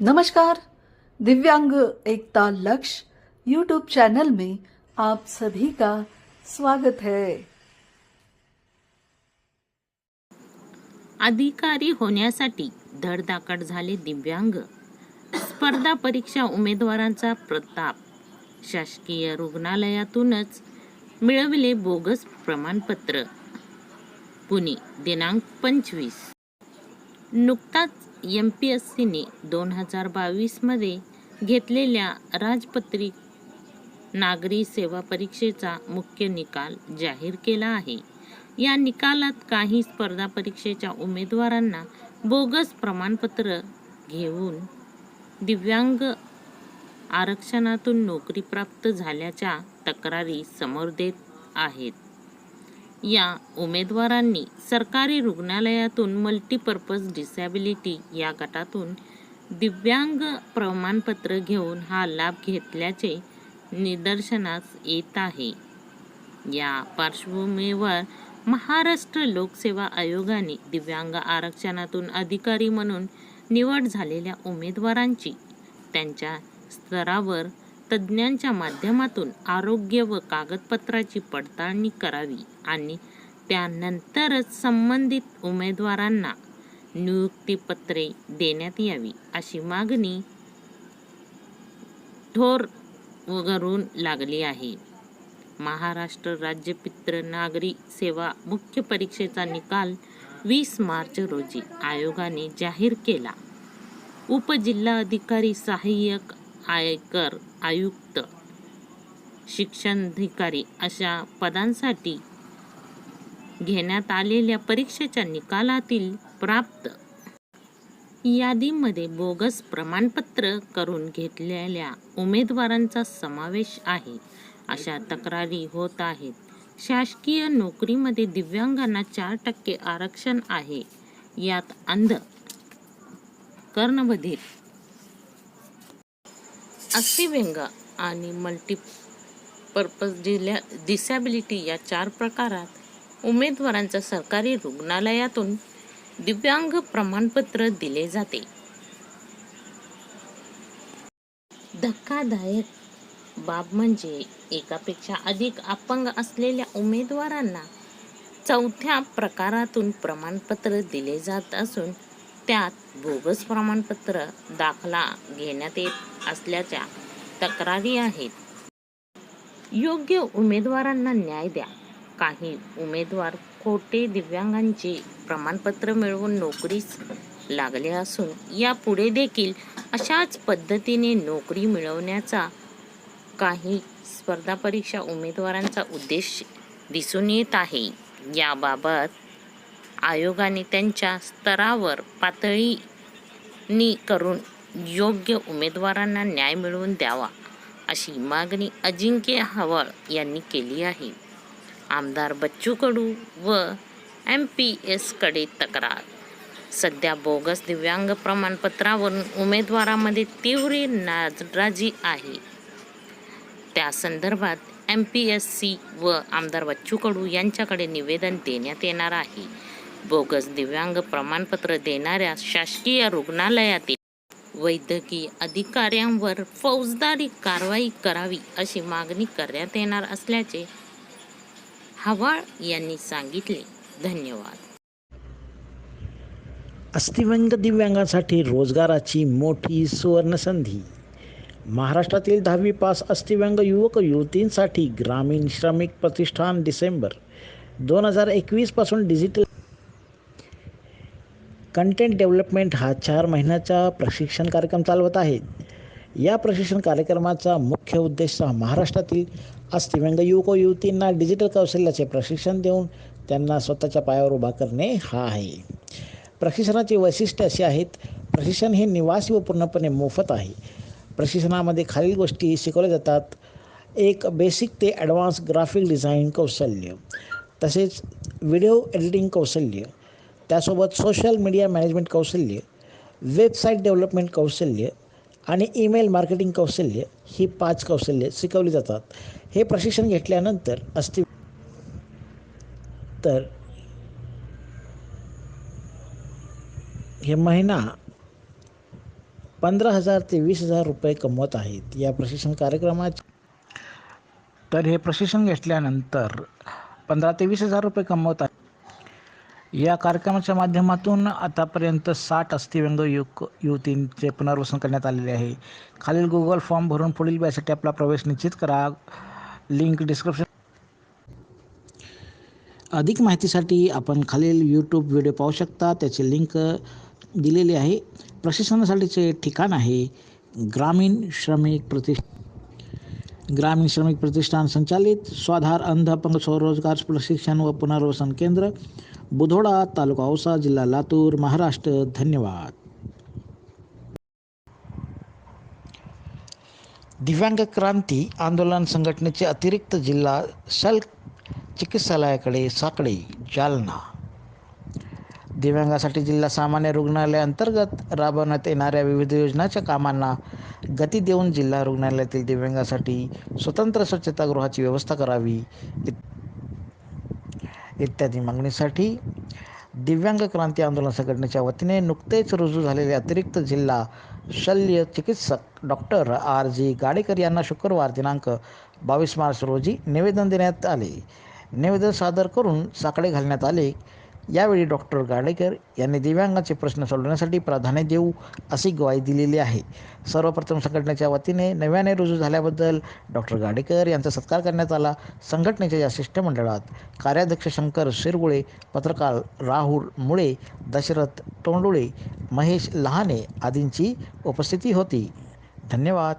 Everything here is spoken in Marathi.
नमस्कार दिव्यांग एकता लक्ष्य यूट्यूब चैनल में आप सभी का स्वागत है। अधिकारी होण्यासाठी धडधाकट झाले दिव्यांग। स्पर्धा परीक्षा उमेदवारांचा प्रताप। शासकीय रुग्णालयातूनच मिळविले बोगस प्रमाणपत्र। पुणे दिनांक पंचवीस। नुकताच एम पी एस सीने दोन हजार बावीसमध्ये घेतलेल्या राजपत्रित नागरी सेवा परीक्षेचा मुख्य निकाल जाहीर केला आहे. या निकालात काही स्पर्धा परीक्षेच्या उमेदवारांना बोगस प्रमाणपत्र घेऊन दिव्यांग आरक्षणातून नोकरी प्राप्त झाल्याच्या तक्रारी समोर देत आहेत. या उमेदवारांनी सरकारी रुग्णालयातून मल्टीपर्पज डिसॅबिलिटी या गटातून दिव्यांग प्रमाणपत्र घेऊन हा लाभ घेतल्याचे निदर्शनास येत आहे. या पार्श्वभूमीवर महाराष्ट्र लोकसेवा आयोगाने दिव्यांग आरक्षणातून अधिकारी म्हणून निवड झालेल्या उमेदवारांची त्यांच्या स्तरावर तज्ज्ञांच्या माध्यमातून आरोग्य व कागदपत्राची पडताळणी करावी आणि त्यानंतरच संबंधित उमेदवारांना नियुक्तीपत्रे देण्यात यावी अशी मागणी थोर वगरून लागली आहे. महाराष्ट्र राज्य पित्र नागरी सेवा मुख्य परीक्षेचा निकाल वीस मार्च रोजी आयोगाने जाहीर केला. उपजिल्हाधिकारी सहाय्यक आयकर आयुक्त शिक्षणाधिकारी अशा पदांसाठी घेण्यात आलेल्या परीक्षेच्या निकालातील प्राप्त यादीमध्ये बोगस प्रमाणपत्र करून घेतलेल्या उमेदवारांचा समावेश आहे. अशा तक्रारी होत आहेत. शासकीय नोकरीमध्ये दिव्यांगांना चार टक्के आरक्षण आहे. यात अंध कर्णबधिर अस्थिव्यंग आणि मल्टीपर्पज डिल्या डिसॅबिलिटी या चार प्रकारात उमेदवारांचा सरकारी रुग्णालयातून दिव्यांग प्रमाणपत्र दिले जाते. धक्कादायक बाब म्हणजे एकापेक्षा अधिक अपंग असलेल्या उमेदवारांना चौथ्या प्रकारातून प्रमाणपत्र दिले जात असून त्यात बोगस प्रमाणपत्र दाखला घेण्यात येत असल्याच्या तक्रारी आहेत. योग्य उमेदवारांना न्याय द्या. काही उमेदवार खोटे दिव्यांगांचे प्रमाणपत्र मिळवून नोकरीस लागले असून यापुढे देखील अशाच पद्धतीने नोकरी मिळवण्याचा काही स्पर्धा परीक्षा उमेदवारांचा उद्देश दिसून येत आहे. याबाबत आयोगाने त्यांच्या स्तरावर पातळीनी करून योग्य उमेदवारांना न्याय मिळवून द्यावा अशी मागणी अजिंक्य हवळ यांनी केली आहे. आमदार बच्चू कडू व एम पी एसकडे तक्रार. सध्या बोगस दिव्यांग प्रमाणपत्रावरून उमेदवारामध्ये तीव्र नाराजी आहे. त्या संदर्भात एम पी एस सी व आमदार बच्चू कडू यांच्याकडे निवेदन देण्यात येणार आहे. बोगस दिव्यांग प्रमाणपत्र देणाऱ्या शासकीय रुग्णालयातील वैद्यकीय अधिकाऱ्यांवर फौजदारी कारवाई करावी अशी मागणी करण्यात येणार असल्याचे हवाळ यांनी सांगितले. धन्यवाद. अस्थिव्यंग दिव्यांगांसाठी रोजगाराची मोठी सुवर्णसंधी. महाराष्ट्रातील दहावी पास अस्थिव्यंग युवक युवतींसाठी ग्रामीण श्रमिक प्रतिष्ठान डिसेंबर दोन हजार एकवीसपासून डिजिटल कंटेंट डेव्हलपमेंट हा चार महिन्याचा प्रशिक्षण कार्यक्रम चालवत आहे. या प्रशिक्षण कार्यक्रमाचा मुख्य उद्देश महाराष्ट्रातील अस्थिव्यंग युवक युवतींना डिजिटल कौशल्याचे प्रशिक्षण देऊन त्यांना स्वतःच्या पायावर उभा करणे हा आहे. प्रशिक्षणाची वैशिष्ट्य अशी आहेत प्रशिक्षण हे निवासी व पूर्णपणे मोफत आहे. प्रशिक्षणामध्ये खालील गोष्टी शिकवल्या जातात. एक बेसिक ते ॲडव्हान्स ग्राफिक डिझाईन कौशल्य. तसेच व्हिडिओ एडिटिंग कौशल्य. त्यासोबत सोशल मीडिया मॅनेजमेंट कौशल्य वेबसाईट डेव्हलपमेंट कौशल्य आणि ईमेल मार्केटिंग कौशल्य ही पाच कौशल्य शिकवली जातात. हे प्रशिक्षण घेतल्यानंतर अस्ति तर हे महिना पंधरा हजार ते वीस हजार रुपये कमवत आहेत. या प्रशिक्षण कार्यक्रमात तर हे प्रशिक्षण घेतल्यानंतर पंधरा ते वीस हजार रुपये कमवत आहेत. या कार्यक्रमाच्या माध्यमातून आतापर्यंत साठ अस्थिव्यंग युक युवतींचे पुनर्वसन करण्यात आलेले आहे. खालील गुगल फॉर्म भरून पुढील बॅसाठी आपला प्रवेश निश्चित करा. लिंक डिस्क्रिप्शन अधिक माहितीसाठी आपण खालील यूट्यूब व्हिडिओ पाहू शकता. त्याची लिंक दिलेली आहे. प्रशिक्षणासाठीचे ठिकाण आहे ग्रामीण श्रमिक प्रतिष्ठ ग्रामीण श्रमिक प्रतिष्ठान संचालित. स्वाधार अंध अपंग स्वरोजगार प्रशिक्षण व पुनर्वसन केंद्र. बुधोडा तालुका औसा जिल्हा लातूर महाराष्ट्र. धन्यवाद. दिव्यांग क्रांती आंदोलन संघटनेचे अतिरिक्त जिल्हा शल्क चिकित्सालयाकडे साकडे जालना. दिव्यांगासाठी जिल्हा सामान्य रुग्णालयाअंतर्गत राबवण्यात येणाऱ्या विविध योजनांच्या कामांना गती देऊन जिल्हा रुग्णालयातील दिव्यांगासाठी स्वतंत्र स्वच्छतागृहाची व्यवस्था करावी. इत्यादी मागणीसाठी दिव्यांग क्रांती आंदोलन संघटनेच्या वतीने नुकतेच रुजू झालेले अतिरिक्त जिल्हा शल्य चिकित्सक डॉक्टर आर जी गाडेकर यांना शुक्रवार दिनांक बावीस मार्च रोजी निवेदन देण्यात आले. निवेदन सादर करून साकडे घालण्यात आले. यावेळी डॉक्टर गाडेकर यांनी दिव्यांगाचे प्रश्न सोडवण्यासाठी प्राधान्य देऊ अशी ग्वाही दिलेली आहे. सर्वप्रथम संघटनेच्या वतीने नव्याने रुजू झाल्याबद्दल डॉक्टर गाडेकर यांचा सत्कार करण्यात आला. संघटनेच्या या शिष्टमंडळात कार्याध्यक्ष शंकर शिरगुळे पत्रकार राहुल मुळे दशरथ तोंडुळे महेश लहाने आदींची उपस्थिती होती. धन्यवाद.